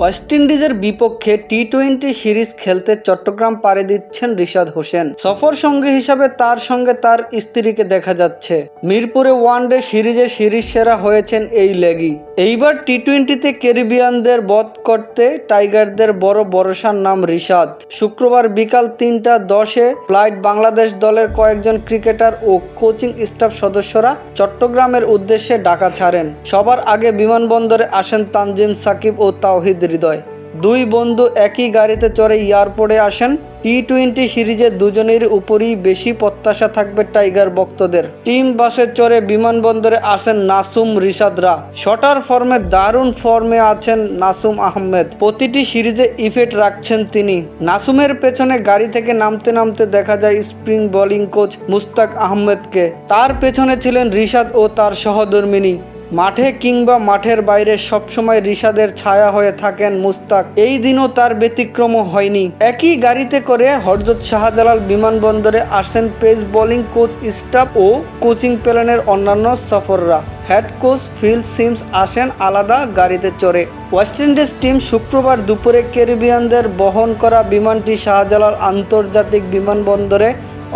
West ইন্ডিজের বিপক্ষে T twenty series খেলতে চট্টগ্রাম পাড়ি দিচ্ছেন রিশাদ হোসেন। সফর সঙ্গী হিসাবে তার সঙ্গে তার স্ত্রীকে দেখা যাচ্ছে। মিরপুরে ওয়ান ডে সিরিজে সিরিজ সেরা হয়েছেন এই লেগি। এইবার টি টোয়েন্টিতে ক্যারিবিয়ানদের বধ করতে টাইগারদের বড় বরসার নাম রিশাদ। শুক্রবার বিকাল তিনটা দশে ফ্লাইট বাংলাদেশ দলের কয়েকজন ক্রিকেটার ও কোচিং স্টাফ সদস্যরা চট্টগ্রামের উদ্দেশ্যে ডাকা ছাড়েন। সবার আগে বিমানবন্দরে আসেন তানজিম সাকিব ও তাওহিদ হৃদয়। দুই বন্ধু একই গাড়িতে চড়ে এয়ারপোর্টে আসেন। টি টোয়েন্টি সিরিজে দুজনের উপরই বেশি প্রত্যাশা থাকবে টাইগার ভক্তদের। টিম বাসে চড়ে বিমানবন্দরে আসেন নাসুম রিশাদরা। শটার ফর্মে দারুণ ফর্মে আছেন নাসুম আহমেদ। প্রতিটি সিরিজে ইফেক্ট রাখছেন তিনি। নাসুমের পেছনে গাড়ি থেকে নামতে নামতে দেখা যায় স্প্রিং বোলিং কোচ মুস্তাক আহমেদকে। তার পেছনে ছিলেন রিশাদ ও তার সহধর্মিনী। মাঠে কিংবা মাঠের বাইরে সবসময় রিশাদের ছায়া হয়ে থাকেন মুস্তাক। এই দিনও তার ব্যতিক্রম হয়নি। একই গাড়িতে করে হরজত শাহজালাল বিমানবন্দরে আসেন পেস বোলিং কোচ স্টাফ ও কোচিং প্ল্যানের অন্যান্য সফররা। হেড কোচ ফিল সিমস আসেন আলাদা গাড়িতে চড়ে। ওয়েস্ট ইন্ডিজ টিম শুক্রবার দুপুরে ক্যারিবিয়ানদের বহন করা বিমানটি শাহজালাল আন্তর্জাতিক বিমানবন্দরে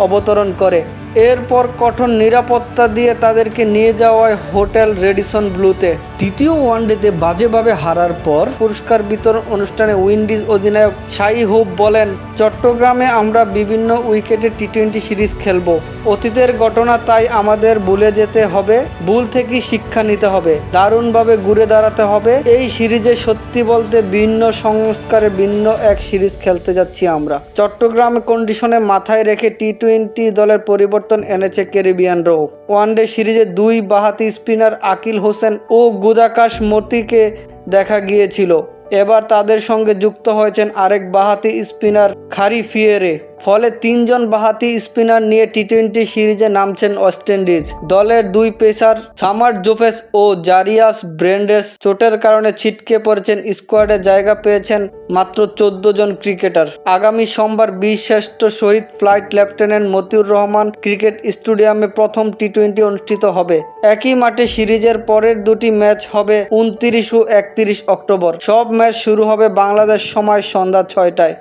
অবতরণ করে। এরপর কঠোর নিরাপত্তা দিয়ে তাদেরকে নিয়ে যাওয়া হয় হোটেল রেডিসন ব্লুতে। তৃতীয় ওয়ানডেতে বাজেভাবে হারার পর পুরস্কার বিতরণ অনুষ্ঠানে উইন্ডিজ অধিনায়ক শাই হোপ বলেন, চট্টগ্রামে আমরা বিভিন্ন উইকেটে টি টোয়েন্টি সিরিজ খেলব। অতীতের ঘটনা তাই আমাদের ভুলে যেতে হবে, ভুল থেকে শিক্ষা নিতে হবে, দারুণভাবে ঘুরে দাঁড়াতে হবে। এই সিরিজে সত্যি বলতে ভিন্ন সংস্কারে ভিন্ন এক সিরিজ খেলতে যাচ্ছি আমরা। চট্টগ্রাম কন্ডিশনে মাথায় রেখে টি টোয়েন্টি দলের পরিবর্তন এনেছে ক্যারিবিয়ানরাও। ওয়ানডে সিরিজে দুই বাহাতি স্পিনার আকিল হোসেন ও গুদাকাশ মতিকে দেখা গিয়েছিল। এবার তাদের সঙ্গে যুক্ত হয়েছেন আরেক বাহাতি স্পিনার খারি ফিয়েরে। ফলে তিনজন বাহাতি স্পিনার নিয়ে টি টোয়েন্টি সিরিজে নামছেন ওয়েস্ট ইন্ডিজ। দলের দুই পেসার সামার জোফেস ও জারিয়াস ব্রেন্ডেস চোটের কারণে ছিটকে পড়েছেন স্কোয়াডে জায়গা পেয়েছেন মাত্র চোদ্দ জন ক্রিকেটার। আগামী সোমবার বীরশ্রেষ্ঠ শহীদ flight lieutenant Motiur Rahman cricket stadium প্রথম টি টোয়েন্টি অনুষ্ঠিত হবে। একই মাঠে সিরিজের পরের দুটি ম্যাচ হবে উনত্রিশ ও একত্রিশ অক্টোবর। সব ম্যাচ শুরু হবে বাংলাদেশ সময় সন্ধ্যা ছয়টায়।